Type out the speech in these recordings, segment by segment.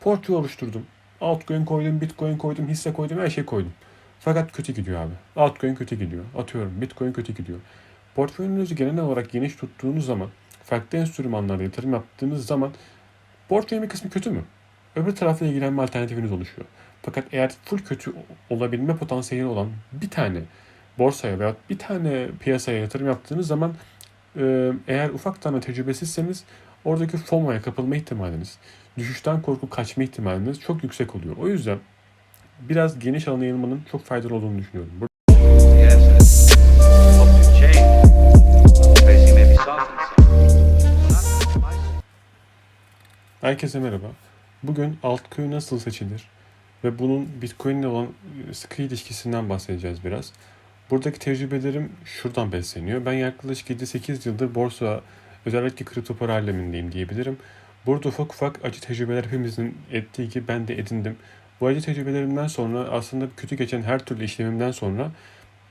Portföy oluşturdum. Altcoin koydum, Bitcoin koydum, hisse koydum, her şey koydum. Fakat kötü gidiyor abi. Altcoin kötü gidiyor. Atıyorum Bitcoin kötü gidiyor. Portföyünüzü genel olarak geniş tuttuğunuz zaman, farklı enstrümanlarda yatırım yaptığınız zaman portföyün bir kısmı kötü mü? Öbür tarafla ilgilenme alternatifiniz oluşuyor. Fakat eğer full kötü olabilme potansiyeli olan bir tane borsaya veya bir tane piyasaya yatırım yaptığınız zaman eğer ufak tane tecrübesizseniz oradaki FOMO'ya kapılma ihtimaliniz, düşüşten korku kaçma ihtimaliniz çok yüksek oluyor. O yüzden biraz geniş alana yayılmanın çok faydalı olduğunu düşünüyorum. Herkese merhaba. Bugün altcoin nasıl seçilir ve bunun Bitcoin ile olan sıkı ilişkisinden bahsedeceğiz biraz. Buradaki tecrübelerim şuradan besleniyor. Ben yaklaşık 7-8 yıldır borsa, özellikle kripto para alemindeyim diyebilirim. Burada ufak ufak acı tecrübeler hepimizin ettiği gibi ben de edindim. Bu acı tecrübelerimden sonra aslında kötü geçen her türlü işlemimden sonra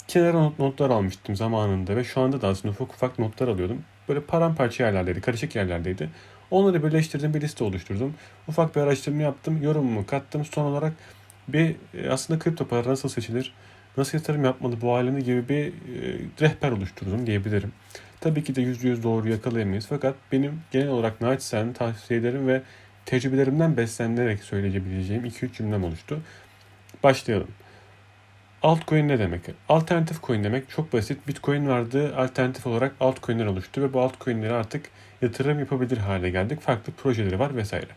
kenara not- notlar almıştım zamanında ve şu anda da aslında ufak ufak notlar alıyordum. Böyle paramparça yerlerdeydi, karışık yerlerdeydi. Onları birleştirdim, bir liste oluşturdum. Ufak bir araştırma yaptım, yorumumu kattım. Son olarak bir e, aslında kripto para nasıl seçilir, nasıl yatırım yapmalı bu alemde gibi bir e, rehber oluşturdum diyebilirim. Tabii ki de %100 doğru yakalayamayız fakat benim genel olarak naçizane tavsiyelerim ve tecrübelerimden beslenerek söyleyebileceğim 2-3 cümlem oluştu. Başlayalım. Altcoin ne demek? Alternatif coin demek çok basit. Bitcoin vardı, alternatif olarak altcoin'ler oluştu ve bu altcoin'leri artık yatırım yapabilir hale geldik. Farklı projeleri var vesaire.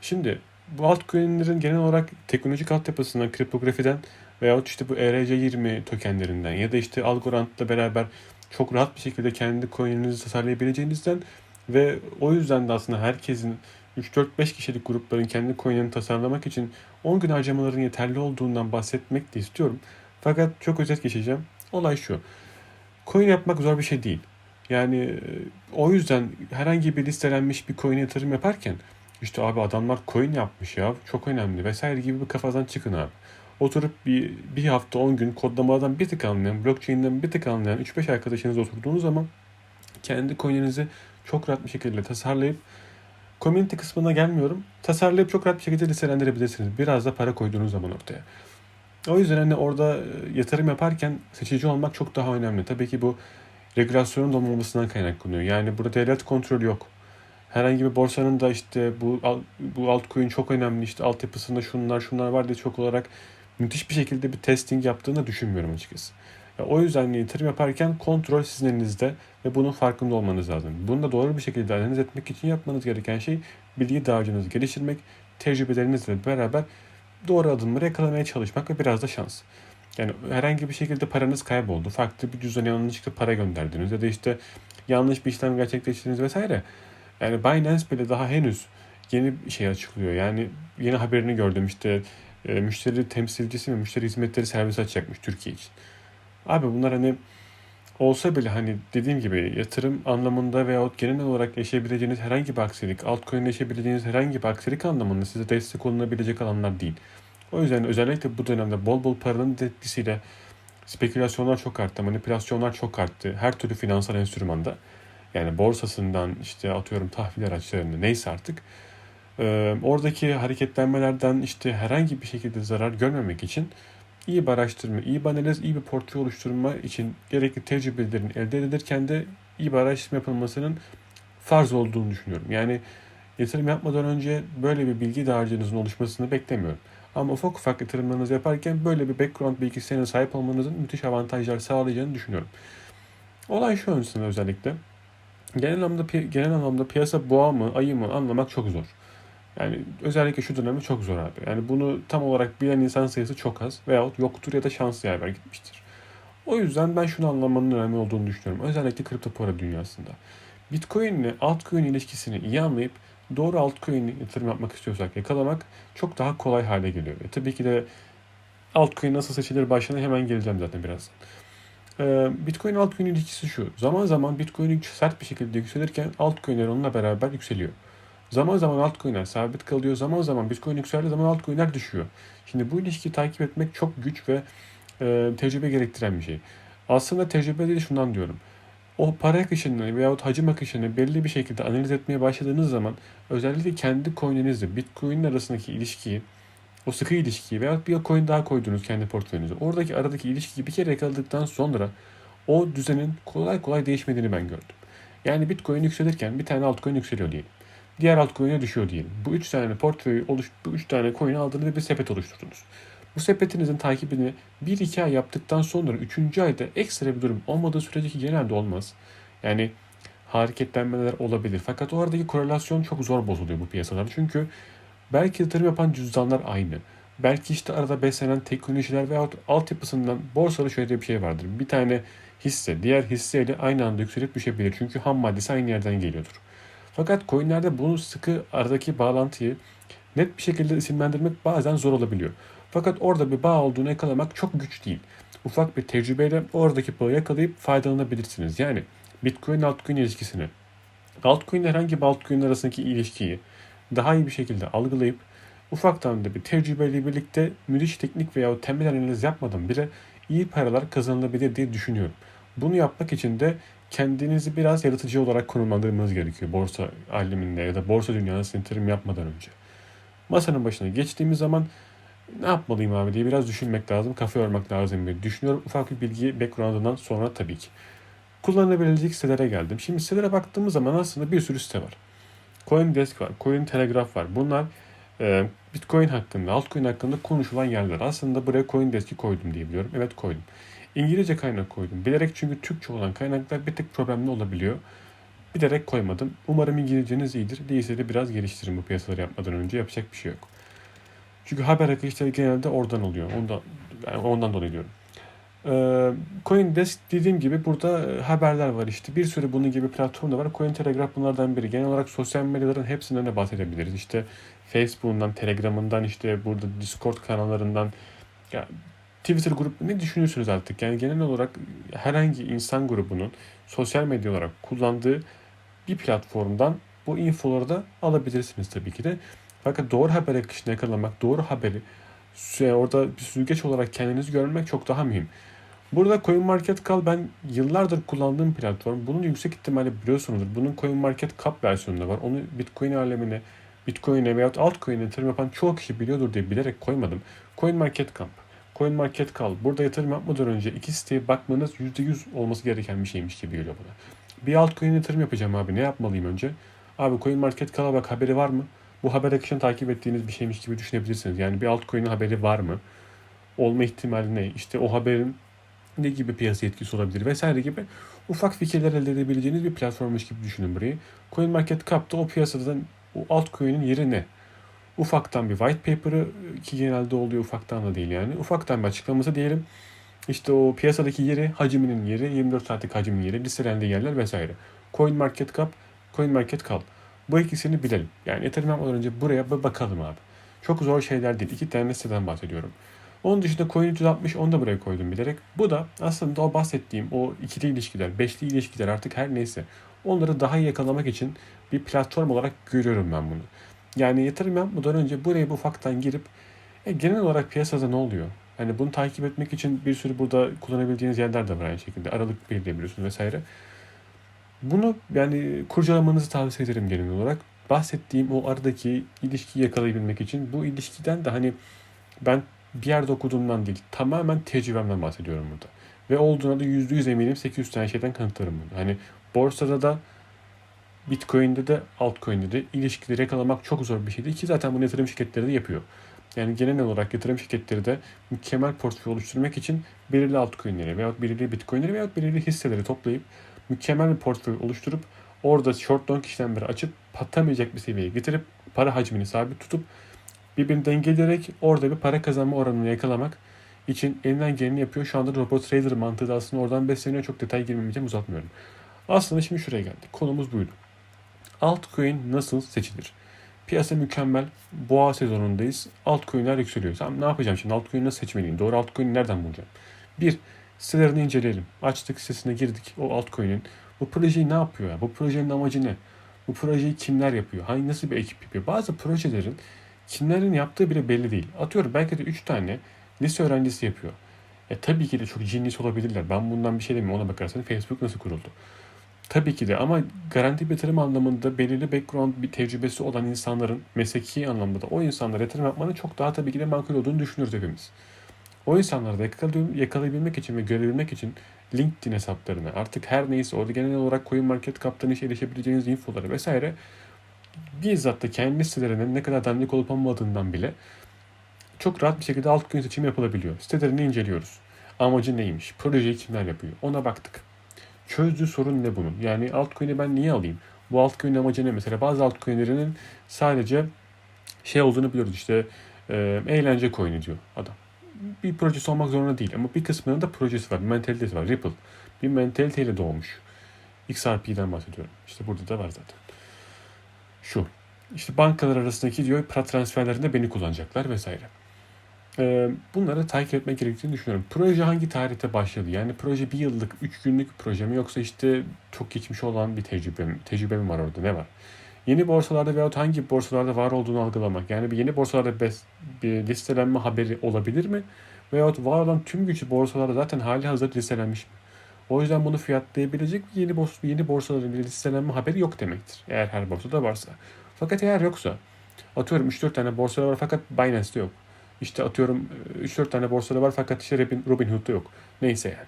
Şimdi bu altcoin'lerin genel olarak teknolojik altyapısından, kriptografiden veyahut işte bu E ERC20 tokenlerinden ya da işte Algorand'la beraber çok rahat bir şekilde kendi coin'inizi tasarlayabileceğinizden ve o yüzden de aslında herkesin 3-4-5 kişilik grupların kendi coin'ini tasarlamak için 10 gün harcamaların yeterli olduğundan bahsetmek de istiyorum. Fakat çok özet geçeceğim. Olay şu. Coin yapmak zor bir şey değil. Yani e, o yüzden herhangi bir listelenmiş bir coin'e yatırım yaparken işte abi adamlar coin yapmış ya çok önemli vesaire gibi bir kafadan çıkın abi. Oturup bir, bir hafta 10 gün kodlamadan bir tık anlayan, blockchain'den bir tık anlayan 3-5 arkadaşınız oturduğunuz zaman kendi coin'inizi çok rahat bir şekilde tasarlayıp community kısmına gelmiyorum. Tasarlayıp çok rahat bir şekilde listelendirebilirsiniz. Biraz da para koyduğunuz zaman ortaya. O yüzden hani orada e, yatırım yaparken seçici olmak çok daha önemli. Tabii ki bu regülasyonun da olmamasından kaynaklanıyor. Yani burada devlet kontrolü yok. Herhangi bir borsanın da işte bu bu altcoin çok önemli işte altyapısında şunlar şunlar var diye çok olarak müthiş bir şekilde bir testing yaptığını düşünmüyorum açıkçası. Ya o yüzden yatırım yaparken kontrol sizin elinizde ve bunun farkında olmanız lazım. Bunu da doğru bir şekilde analiz etmek için yapmanız gereken şey bilgi dağarcığınızı geliştirmek, tecrübelerinizle beraber doğru adımları yakalamaya çalışmak ve biraz da şans. Yani herhangi bir şekilde paranız kayboldu. Farklı bir cüzdana yanlışlıkla para gönderdiniz ya da işte yanlış bir işlem gerçekleştirdiniz vesaire. Yani Binance bile daha henüz yeni bir şey açıklıyor. Yani yeni haberini gördüm işte e, müşteri temsilcisi mi müşteri hizmetleri servisi açacakmış Türkiye için. Abi bunlar hani olsa bile hani dediğim gibi yatırım anlamında veyahut genel olarak yaşayabileceğiniz herhangi bir aksilik, altcoin'de yaşayabileceğiniz herhangi bir aksilik anlamında size destek olunabilecek alanlar değil. O yüzden özellikle bu dönemde bol bol paranın etkisiyle spekülasyonlar çok arttı, manipülasyonlar çok arttı. Her türlü finansal enstrümanda yani borsasından işte atıyorum tahvil araçlarında neyse artık e, oradaki hareketlenmelerden işte herhangi bir şekilde zarar görmemek için iyi bir araştırma, iyi bir analiz, iyi bir portföy oluşturma için gerekli tecrübelerin elde edilirken de iyi bir araştırma yapılmasının farz olduğunu düşünüyorum. Yani yatırım yapmadan önce böyle bir bilgi dağarcığınızın oluşmasını beklemiyorum. Ama ufak ufak yatırımlarınızı yaparken böyle bir background bilgisine sahip olmanızın müthiş avantajlar sağlayacağını düşünüyorum. Olay şu öncesinde özellikle. Genel anlamda, genel anlamda piyasa boğa mı, ayı mı anlamak çok zor. Yani özellikle şu dönemde çok zor abi. Yani bunu tam olarak bilen insan sayısı çok az veyahut yoktur ya da şanslı yaver gitmiştir. O yüzden ben şunu anlamanın önemli olduğunu düşünüyorum. Özellikle kripto para dünyasında. Bitcoin ile altcoin ilişkisini iyi anlayıp doğru altcoin'e yatırım yapmak istiyorsak yakalamak çok daha kolay hale geliyor. E tabii ki de altcoin nasıl seçilir başlığına hemen geleceğim zaten birazdan. Ee, Bitcoin altcoin ilişkisi şu. Zaman zaman Bitcoin sert bir şekilde yükselirken altcoin'ler onunla beraber yükseliyor. Zaman zaman altcoin'ler sabit kalıyor. Zaman zaman Bitcoin yükseldiği zaman altcoin'ler düşüyor. Şimdi bu ilişkiyi takip etmek çok güç ve e, tecrübe gerektiren bir şey. Aslında tecrübe değil şundan diyorum. o para akışını veyahut hacim akışını belli bir şekilde analiz etmeye başladığınız zaman özellikle kendi coin'inizle Bitcoin arasındaki ilişkiyi o sıkı ilişkiyi veya bir coin daha koydunuz kendi portföyünüze. Oradaki aradaki ilişkiyi bir kere yakaladıktan sonra o düzenin kolay kolay değişmediğini ben gördüm. Yani Bitcoin yükselirken bir tane altcoin yükseliyor diyelim. Diğer altcoin'e düşüyor diyelim. Bu üç tane portföyü oluş, bu üç tane coin'i aldığınız ve bir sepet oluşturdunuz. Bu sepetinizin takibini 1-2 ay yaptıktan sonra 3. ayda ekstra bir durum olmadığı sürece ki genelde olmaz. Yani hareketlenmeler olabilir. Fakat o aradaki korelasyon çok zor bozuluyor bu piyasalarda. Çünkü belki yatırım yapan cüzdanlar aynı. Belki işte arada beslenen teknolojiler veyahut altyapısından borsada şöyle bir şey vardır. Bir tane hisse diğer hisseyle aynı anda yükselip düşebilir. Çünkü ham maddesi aynı yerden geliyordur. Fakat coinlerde bunu sıkı aradaki bağlantıyı net bir şekilde isimlendirmek bazen zor olabiliyor. Fakat orada bir bağ olduğunu yakalamak çok güç değil. Ufak bir tecrübeyle oradaki bağı yakalayıp faydalanabilirsiniz. Yani Bitcoin altcoin ilişkisini, altcoin herhangi bir altcoin arasındaki ilişkiyi daha iyi bir şekilde algılayıp ufaktan da bir tecrübeyle birlikte müthiş teknik veya temel analiz yapmadan bile iyi paralar kazanılabilir diye düşünüyorum. Bunu yapmak için de kendinizi biraz yaratıcı olarak konumlandırmanız gerekiyor borsa aleminde ya da borsa dünyasına yatırım yapmadan önce. Masanın başına geçtiğimiz zaman ne yapmalıyım abi diye biraz düşünmek lazım, kafa yormak lazım diye düşünüyorum. Ufak bir bilgi background'ından sonra tabii ki. Kullanılabilecek sitelere geldim. Şimdi sitelere baktığımız zaman aslında bir sürü site var. CoinDesk var, CoinTelegraph var. Bunlar e, Bitcoin hakkında, altcoin hakkında konuşulan yerler. Aslında buraya CoinDesk'i koydum diye biliyorum. Evet koydum. İngilizce kaynak koydum. Bilerek çünkü Türkçe olan kaynaklar bir tık problemli olabiliyor. Bilerek koymadım. Umarım İngilizceniz iyidir. Değilse de biraz geliştirin bu piyasaları yapmadan önce. Yapacak bir şey yok. Çünkü haber akışları genelde oradan oluyor. Ondan, yani ondan dolayı diyorum. Ee, CoinDesk dediğim gibi burada e, haberler var işte. Bir sürü bunun gibi platform da var. Cointelegraph bunlardan biri. Genel olarak sosyal medyaların hepsinden de bahsedebiliriz. İşte Facebook'undan, Telegram'ından, işte burada Discord kanallarından, ya Twitter grubu ne düşünüyorsunuz artık? Yani genel olarak herhangi insan grubunun sosyal medya olarak kullandığı bir platformdan bu infoları da alabilirsiniz tabii ki de. Fakat doğru haber akışını yakalamak, doğru haberi orada bir süzgeç olarak kendinizi görmek çok daha mühim. Burada CoinMarketCap ben yıllardır kullandığım platform. Bunun yüksek ihtimalle biliyorsunuzdur. Bunun CoinMarketCap versiyonu da var. Onu Bitcoin alemine, Bitcoin'e veyahut altcoin'e yatırım yapan çoğu kişi biliyordur diye bilerek koymadım. CoinMarketCap, CoinMarketCap. Burada yatırım yapmadan önce iki siteye bakmanız %100 olması gereken bir şeymiş gibi geliyor bana. Bir altcoin'e yatırım yapacağım abi. Ne yapmalıyım önce? Abi CoinMarketCap'a bak haberi var mı? Bu haber akışını takip ettiğiniz bir şeymiş gibi düşünebilirsiniz. Yani bir altcoin'in haberi var mı? Olma ihtimali ne? İşte o haberin ne gibi piyasa etkisi olabilir vesaire gibi ufak fikirler elde edebileceğiniz bir platformmuş gibi düşünün burayı. CoinMarketCap'ta o piyasadan o altcoin'in yeri ne? Ufaktan bir white paper'ı ki genelde oluyor ufaktan da değil yani. Ufaktan bir açıklaması diyelim. İşte o piyasadaki yeri, hacminin yeri, 24 saatlik hacmin yeri, listelendiği yerler vesaire. CoinMarketCap, CoinMarketCap. Bu ikisini bilelim. Yani yatırım yapmadan önce buraya bir bakalım abi. Çok zor şeyler değil. İki tane siteden bahsediyorum. Onun dışında Coin 360 onu da buraya koydum bilerek. Bu da aslında o bahsettiğim o ikili ilişkiler, beşli ilişkiler artık her neyse. Onları daha iyi yakalamak için bir platform olarak görüyorum ben bunu. Yani yatırım yapmadan önce buraya bir ufaktan girip e, genel olarak piyasada ne oluyor? Hani bunu takip etmek için bir sürü burada kullanabileceğiniz yerler de var aynı şekilde. Aralık belirleyebiliyorsunuz vesaire. Bunu yani kurcalamanızı tavsiye ederim genel olarak. Bahsettiğim o aradaki ilişkiyi yakalayabilmek için bu ilişkiden de hani ben bir yerde okuduğumdan değil tamamen tecrübemden bahsediyorum burada. Ve olduğuna da %100 eminim 800 tane şeyden kanıtlarım bunu. Hani borsada da Bitcoin'de de altcoin'de de ilişkileri yakalamak çok zor bir şeydi ki zaten bunu yatırım şirketleri de yapıyor. Yani genel olarak yatırım şirketleri de mükemmel portföy oluşturmak için belirli altcoin'leri veyahut belirli bitcoin'leri veyahut belirli hisseleri toplayıp mükemmel bir portföy oluşturup orada short long işlemleri açıp patlamayacak bir seviyeye getirip para hacmini sabit tutup birbirini dengeleyerek orada bir para kazanma oranını yakalamak için elinden geleni yapıyor. Şu anda robot trader mantığı da aslında oradan besleniyor. Çok detay girmemeyeceğim uzatmıyorum. Aslında şimdi şuraya geldik. Konumuz buydu. Altcoin nasıl seçilir? Piyasa mükemmel. Boğa sezonundayız. Altcoin'ler yükseliyor. Tamam ne yapacağım şimdi? Altcoin'i nasıl seçmeliyim? Doğru altcoin'i nereden bulacağım? Bir, sitelerini inceleyelim. Açtık sitesine girdik. O altcoin'in. Bu projeyi ne yapıyor? ya? Bu projenin amacı ne? Bu projeyi kimler yapıyor? Hangi nasıl bir ekip yapıyor? Bazı projelerin kimlerin yaptığı bile belli değil. Atıyorum belki de 3 tane lise öğrencisi yapıyor. E tabii ki de çok genius olabilirler. Ben bundan bir şey demiyorum. Ona bakarsan Facebook nasıl kuruldu? Tabii ki de ama garanti yatırım anlamında belirli background bir tecrübesi olan insanların mesleki anlamda o insanlara yatırım yapmanın çok daha tabii ki de makul olduğunu düşünüyoruz hepimiz. O insanları da yakalay- yakalayabilmek için ve görebilmek için LinkedIn hesaplarını artık her neyse orada genel olarak coin market kaptan işe erişebileceğiniz infoları vesaire bizzat da kendi sitelerinin ne kadar dandik olup olmadığından bile çok rahat bir şekilde altcoin seçimi yapılabiliyor. Sitelerini inceliyoruz. Amacı neymiş? Projeyi kimler yapıyor? Ona baktık. Çözdüğü sorun ne bunun? Yani altcoin'i ben niye alayım? Bu altcoin'in amacı ne? Mesela bazı altcoin'lerinin sadece şey olduğunu biliyoruz işte e, eğlence coin'i diyor adam. Bir projesi olmak zorunda değil ama bir kısmının da projesi var, mentalitesi var. Ripple bir mentaliteyle doğmuş. XRP'den bahsediyorum. İşte burada da var zaten. Şu. İşte bankalar arasındaki diyor para transferlerinde beni kullanacaklar vesaire. Ee, bunları takip etmek gerektiğini düşünüyorum. Proje hangi tarihte başladı? Yani proje bir yıllık, üç günlük proje mi yoksa işte çok geçmiş olan bir tecrübe mi? Tecrübe mi var orada? Ne var? Yeni borsalarda veyahut hangi borsalarda var olduğunu algılamak. Yani bir yeni borsalarda bes- bir listelenme haberi olabilir mi? Veyahut var olan tüm güçlü borsalarda zaten hali hazır listelenmiş mi? O yüzden bunu fiyatlayabilecek bir yeni, bors yeni borsaların bir listelenme haberi yok demektir. Eğer her borsada varsa. Fakat eğer yoksa, atıyorum 3-4 tane borsada var fakat Binance'de yok. İşte atıyorum e, 3-4 tane borsada var fakat işte Robin, Robinhood'da yok. Neyse yani.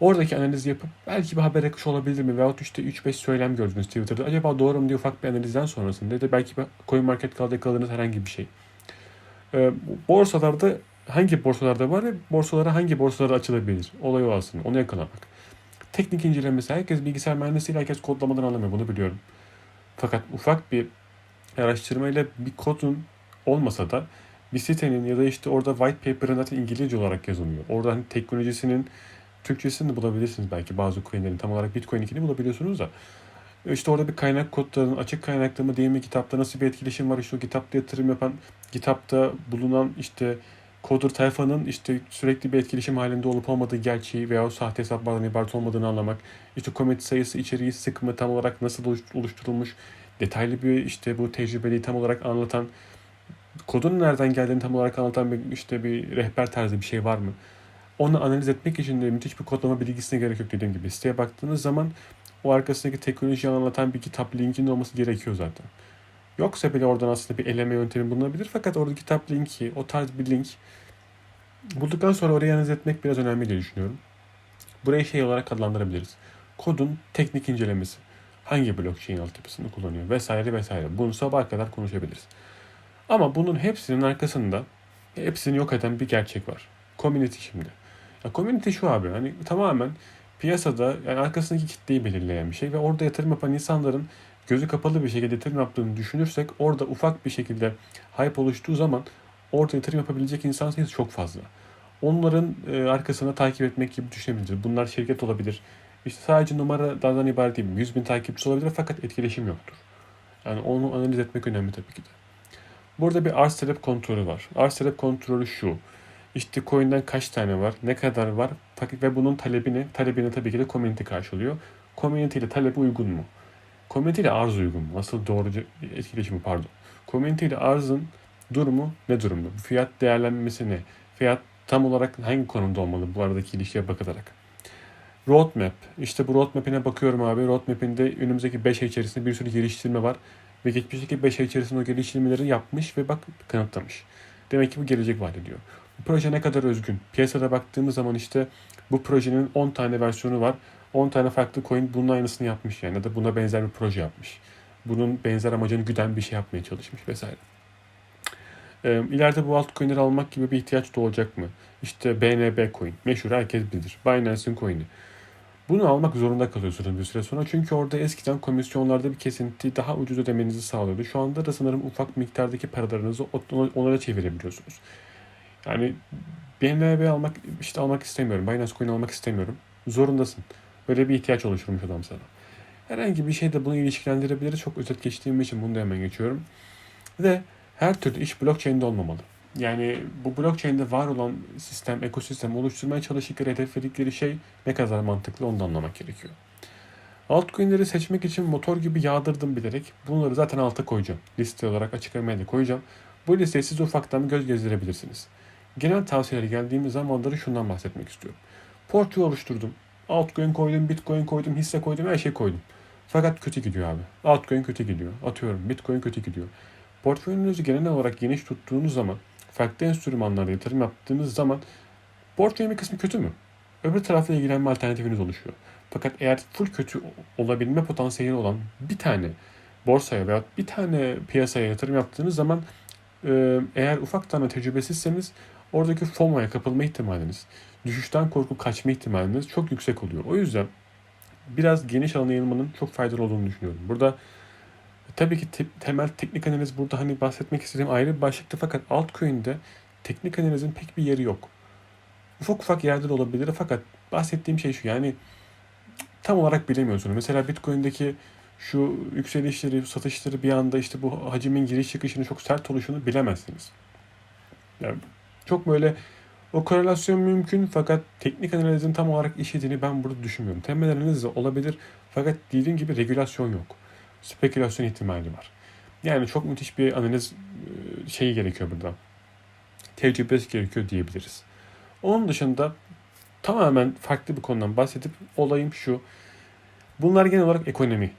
Oradaki analizi yapıp belki bir haber akışı olabilir mi? Veyahut işte 3-5 söylem gördünüz Twitter'da. Acaba doğru mu diye ufak bir analizden sonrasında ya da belki CoinMarketCap'da yakaladığınız herhangi bir şey. Ee, borsalarda hangi borsalarda var ve borsalara hangi borsalarda açılabilir? Olay o aslında. Onu yakalamak. Teknik incelemesi. Herkes bilgisayar mühendisiyle herkes kodlamadan anlamıyor. Bunu biliyorum. Fakat ufak bir araştırmayla bir kodun olmasa da bir ya da işte orada white paper'ın zaten İngilizce olarak yazılıyor. Orada hani teknolojisinin Türkçesini de bulabilirsiniz belki bazı coinlerin. Tam olarak Bitcoin'inkini bulabiliyorsunuz da. İşte orada bir kaynak kodlarının açık kaynaklama değil mi kitapta nasıl bir etkileşim var işte o kitapta yatırım yapan kitapta bulunan işte coder tayfanın işte sürekli bir etkileşim halinde olup olmadığı gerçeği veya o sahte hesaplardan ibaret olmadığını anlamak. İşte komedi sayısı, içeriği, sıkımı tam olarak nasıl oluş- oluşturulmuş. Detaylı bir işte bu tecrübeliği tam olarak anlatan kodun nereden geldiğini tam olarak anlatan bir işte bir rehber tarzı bir şey var mı? Onu analiz etmek için de müthiş bir kodlama bilgisine gerek yok dediğim gibi. Siteye baktığınız zaman o arkasındaki teknolojiyi anlatan bir kitap linkinin olması gerekiyor zaten. Yoksa bile oradan aslında bir eleme yöntemi bulunabilir. Fakat orada kitap linki, o tarz bir link bulduktan sonra orayı analiz etmek biraz önemli diye düşünüyorum. Burayı şey olarak adlandırabiliriz. Kodun teknik incelemesi. Hangi blockchain altyapısını kullanıyor vesaire vesaire. Bunu sabaha kadar konuşabiliriz. Ama bunun hepsinin arkasında hepsini yok eden bir gerçek var. Community şimdi. Ya community şu abi hani tamamen piyasada yani arkasındaki kitleyi belirleyen bir şey ve orada yatırım yapan insanların gözü kapalı bir şekilde yatırım yaptığını düşünürsek orada ufak bir şekilde hype oluştuğu zaman orada yatırım yapabilecek insan sayısı çok fazla. Onların e, arkasına takip etmek gibi düşünebiliriz. Bunlar şirket olabilir. İşte sadece numaradan ibaret değil. 100 bin takipçisi olabilir fakat etkileşim yoktur. Yani onu analiz etmek önemli tabii ki de. Burada bir arz talep kontrolü var. Arz talep kontrolü şu. İşte coin'den kaç tane var, ne kadar var ve bunun talebini, talebini tabii ki de community karşılıyor. Community ile talep uygun mu? Community ile arz uygun mu? Nasıl doğruca etkileşimi pardon. Community ile arzın durumu ne durumda? Fiyat değerlenmesi ne? Fiyat tam olarak hangi konumda olmalı bu aradaki ilişkiye bakarak? Roadmap. İşte bu roadmap'ine bakıyorum abi. Roadmap'inde önümüzdeki 5 ay içerisinde bir sürü geliştirme var. Ve geçmişteki 5 ay içerisinde o geliştirmeleri yapmış ve bak kanıtlamış. Demek ki bu gelecek vaat ediyor. Bu proje ne kadar özgün? Piyasada baktığımız zaman işte bu projenin 10 tane versiyonu var. 10 tane farklı coin bunun aynısını yapmış yani ya da buna benzer bir proje yapmış. Bunun benzer amacını güden bir şey yapmaya çalışmış vesaire. Ee, ileride bu altcoin'leri almak gibi bir ihtiyaç doğacak mı? İşte BNB coin. Meşhur herkes bilir. Binance'in coin'i. Bunu almak zorunda kalıyorsunuz bir süre sonra. Çünkü orada eskiden komisyonlarda bir kesinti daha ucuz ödemenizi sağlıyordu. Şu anda da sanırım ufak miktardaki paralarınızı onlara çevirebiliyorsunuz. Yani BNB almak işte almak istemiyorum. Binance Coin almak istemiyorum. Zorundasın. Böyle bir ihtiyaç oluşturmuş adam sana. Herhangi bir şeyde bunu ilişkilendirebiliriz. Çok özet geçtiğim için bunu da hemen geçiyorum. Ve her türlü iş blockchain'de olmamalı. Yani bu blockchain'de var olan sistem, ekosistem oluşturmaya çalıştıkları, hedefledikleri şey ne kadar mantıklı onu da anlamak gerekiyor. Altcoin'leri seçmek için motor gibi yağdırdım bilerek. Bunları zaten alta koyacağım. Liste olarak açıklamaya da koyacağım. Bu listeye siz ufaktan göz gezdirebilirsiniz. Genel tavsiyeleri geldiğimiz zamanları şundan bahsetmek istiyorum. Portföy oluşturdum. Altcoin koydum, Bitcoin koydum, hisse koydum, her şey koydum. Fakat kötü gidiyor abi. Altcoin kötü gidiyor. Atıyorum Bitcoin kötü gidiyor. Portföyünüzü genel olarak geniş tuttuğunuz zaman, farklı enstrümanlarda yatırım yaptığınız zaman portföyün bir kısmı kötü mü? Öbür tarafla ilgilenme alternatifiniz oluşuyor. Fakat eğer full kötü olabilme potansiyeli olan bir tane borsaya veya bir tane piyasaya yatırım yaptığınız zaman e, eğer ufaktan da tecrübesizseniz oradaki FOMO'ya kapılma ihtimaliniz, düşüşten korkup kaçma ihtimaliniz çok yüksek oluyor. O yüzden biraz geniş alana yayılmanın çok faydalı olduğunu düşünüyorum. Burada tabii ki te- temel teknik analiz burada hani bahsetmek istediğim ayrı bir başlıktı fakat altcoin'de teknik analizin pek bir yeri yok. Ufak ufak yerde de olabilir fakat bahsettiğim şey şu yani tam olarak bilemiyorsunuz. Mesela Bitcoin'deki şu yükselişleri, satışları bir anda işte bu hacimin giriş çıkışını çok sert oluşunu bilemezsiniz. Yani çok böyle o korelasyon mümkün fakat teknik analizin tam olarak işlediğini ben burada düşünmüyorum. Temel analiz de olabilir fakat dediğim gibi regülasyon yok. Spekülasyon ihtimali var. Yani çok müthiş bir analiz e, şeyi gerekiyor burada. Tecrübesi gerekiyor diyebiliriz. Onun dışında tamamen farklı bir konudan bahsedip olayım şu. Bunlar genel olarak ekonomi.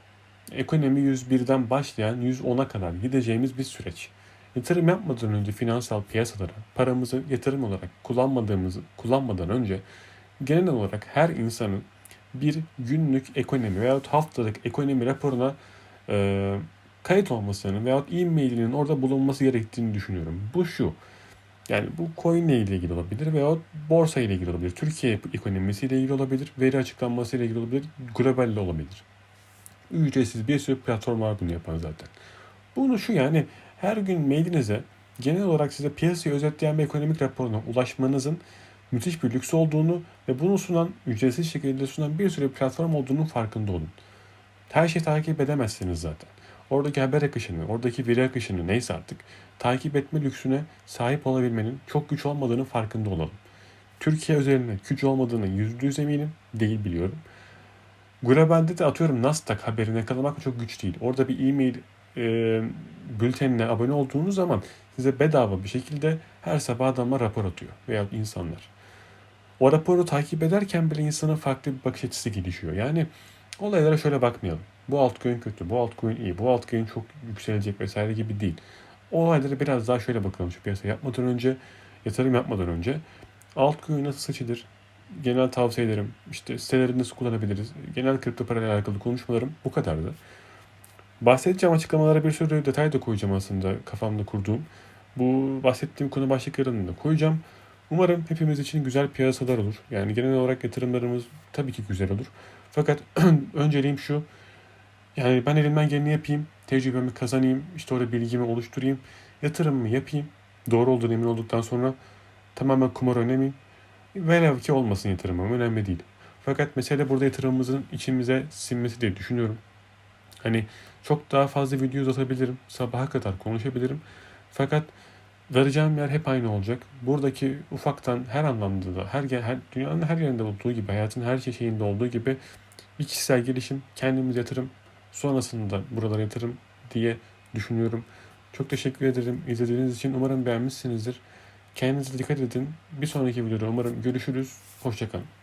Ekonomi 101'den başlayan 110'a kadar gideceğimiz bir süreç. Yatırım yapmadan önce finansal piyasalara paramızı yatırım olarak kullanmadığımızı kullanmadan önce genel olarak her insanın bir günlük ekonomi veyahut haftalık ekonomi raporuna e, kayıt olmasını veyahut e-mailinin orada bulunması gerektiğini düşünüyorum. Bu şu. Yani bu coin ile ilgili olabilir veyahut borsa ile ilgili olabilir. Türkiye ekonomisi ile ilgili olabilir. Veri açıklanması ile ilgili olabilir. Global de olabilir. Ücretsiz bir sürü platform var bunu yapan zaten. Bunu şu yani her gün mailinize genel olarak size piyasayı özetleyen bir ekonomik raporuna ulaşmanızın müthiş bir lüks olduğunu ve bunu sunan, ücretsiz şekilde sunan bir sürü platform olduğunun farkında olun. Her şeyi takip edemezsiniz zaten. Oradaki haber akışını, oradaki veri akışını neyse artık takip etme lüksüne sahip olabilmenin çok güç olmadığının farkında olalım. Türkiye özelinde güç olmadığını yüzde yüz eminim, değil biliyorum. Globalde de atıyorum Nasdaq haberine yakalamak çok güç değil. Orada bir e-mail e, bültenine abone olduğunuz zaman size bedava bir şekilde her sabah adamlar rapor atıyor veya insanlar. O raporu takip ederken bile insanın farklı bir bakış açısı gelişiyor. Yani olaylara şöyle bakmayalım. Bu altcoin kötü, bu altcoin iyi, bu altcoin çok yükselecek vesaire gibi değil. Olaylara biraz daha şöyle bakalım şu piyasa yapmadan önce, yatırım yapmadan önce. Altcoin nasıl seçilir? Genel tavsiyelerim, işte siteleri nasıl kullanabiliriz? Genel kripto parayla alakalı konuşmalarım bu kadardı. Bahsedeceğim açıklamalara bir sürü detay da koyacağım aslında kafamda kurduğum. Bu bahsettiğim konu başlıklarını da koyacağım. Umarım hepimiz için güzel piyasalar olur. Yani genel olarak yatırımlarımız tabii ki güzel olur. Fakat önceliğim şu. Yani ben elimden geleni yapayım. Tecrübemi kazanayım. işte orada bilgimi oluşturayım. Yatırımımı yapayım. Doğru olduğunu emin olduktan sonra tamamen kumar oynamayayım. Velev ki olmasın yatırımım. Önemli değil. Fakat mesele burada yatırımımızın içimize sinmesi diye düşünüyorum. Hani çok daha fazla video uzatabilirim. Sabaha kadar konuşabilirim. Fakat varacağım yer hep aynı olacak. Buradaki ufaktan her anlamda da her, her dünyanın her yerinde olduğu gibi, hayatın her şey şeyinde olduğu gibi bir kişisel gelişim, kendimiz yatırım, sonrasında buralara yatırım diye düşünüyorum. Çok teşekkür ederim izlediğiniz için. Umarım beğenmişsinizdir. Kendinize dikkat edin. Bir sonraki videoda umarım görüşürüz. Hoşçakalın.